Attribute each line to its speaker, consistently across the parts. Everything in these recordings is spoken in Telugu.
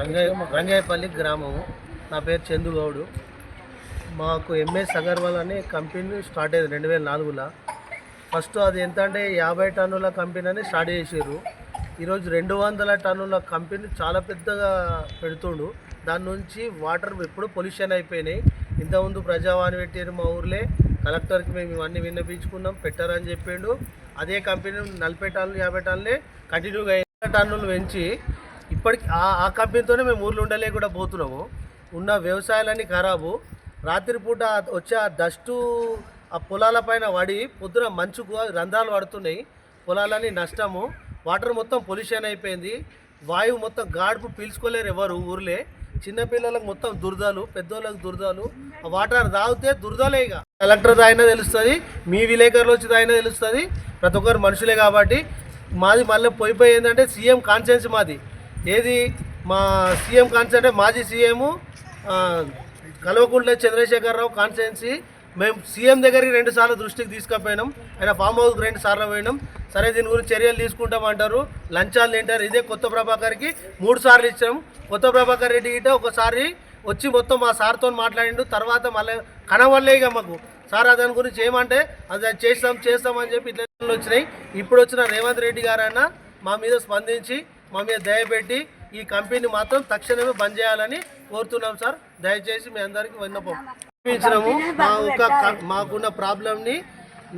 Speaker 1: రంగయ్య రంగయ్యపల్లి గ్రామము. నా పేరు చందుగౌడు మాకు ఎంఎస్ అగర్వాల్ అనే కంపెనీ స్టార్ట్ అయ్యింది రెండు వేల నాలుగులో. ఫస్ట్ అది ఎంత అంటే యాభై టన్నుల కంపెనీ అని స్టార్ట్ చేసారు ఈరోజు రెండు వందల టన్నుల కంపెనీ చాలా పెద్దగా పెడుతుండు. దాని నుంచి వాటర్ ఎప్పుడు పొల్యూషన్ అయిపోయినాయి. ఇంతకుముందు ప్రజావాణి పెట్టారు మా ఊర్లే. కలెక్టర్కి మేము ఇవన్నీ విన్నపించుకున్నాం పెట్టారని చెప్పిండు. అదే కంపెనీ నలభై టన్నులు యాభై టన్నులే కంటిన్యూగా ఐదు టన్నులు పెంచి ఇప్పటికి ఆ ఆ కంపెనీతోనే మేము ఊర్లో ఉండలేకుండా పోతున్నాము. ఉన్న వ్యవసాయాలన్నీ ఖరాబు. రాత్రిపూట వచ్చే ఆ డస్టు ఆ పొలాల పైన పడి పొద్దున మంచుకు రంధ్రాలు పడుతున్నాయి. పొలాలని నష్టము. వాటర్ మొత్తం పొల్యూషన్ అయిపోయింది. వాయువు మొత్తం గాడుపు పీల్చుకోలేరు ఎవరు ఊర్లే. చిన్నపిల్లలకు మొత్తం దురదలు పెద్దోళ్ళకి దురదలు. వాటర్ తాగితే దురదలే ఇక. కలెక్టర్ తాగినా తెలుస్తుంది మీ విలేకరులు వచ్చి తాగినా తెలుస్తుంది. ప్రతి ఒక్కరు మనుషులే కాబట్టి మాది మళ్ళీ పోయి ఏంటంటే సీఎం కాన్సెన్స్ మాది. ఏది మా సీఎం కాన్సెన్స్ అంటే మాజీ సీఎము కల్వకుంట్ల చంద్రశేఖరరావు కాన్స్టిట్యున్సీ మేము సీఎం దగ్గరికి రెండు సార్లు దృష్టికి తీసుకుపోయినాం. ఆయన ఫామ్ హౌస్కి రెండు సార్లు పోయినాం. సరే దీని గురించి చర్యలు తీసుకుంటామంటారు లంచాలు తింటారు ఇదే కొత్త ప్రభాకర్కి మూడు సార్లు ఇచ్చాం. కొత్త ప్రభాకర్ రెడ్డి గిట్ట ఒకసారి వచ్చి మొత్తం మా సార్తో మాట్లాడిండు. తర్వాత మళ్ళీ కనవల్లే ఇక మాకు. సార్ దాని గురించి ఏమంటే అది చేస్తాం చేస్తాం అని చెప్పి ఇట్లా వచ్చినాయి. ఇప్పుడు వచ్చిన రేవంత్ రెడ్డి గారైనా మా మీద స్పందించి మా మీద దయపెట్టి ఈ కంపెనీ మాత్రం తక్షణమే బంద్ చేయాలని కోరుతున్నాం సార్. దయచేసి మీ అందరికీ విన్నపం. ఇచ్చినాము మా ఒక మాకున్న ప్రాబ్లంని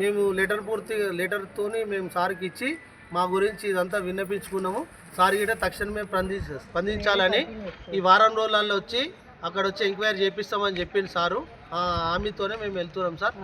Speaker 1: మేము లెటర్ పూర్తి లెటర్తోని మేము సార్కి ఇచ్చి మా గురించి ఇదంతా విన్నపించుకున్నాము. సార్ గిట్ట తక్షణమే స్పందించ స్పందించాలని ఈ వారం రోజులలో వచ్చి అక్కడ వచ్చి ఎంక్వైరీ చేపిస్తామని చెప్పింది సారు. హామీతోనే మేము వెళ్తున్నాం సార్.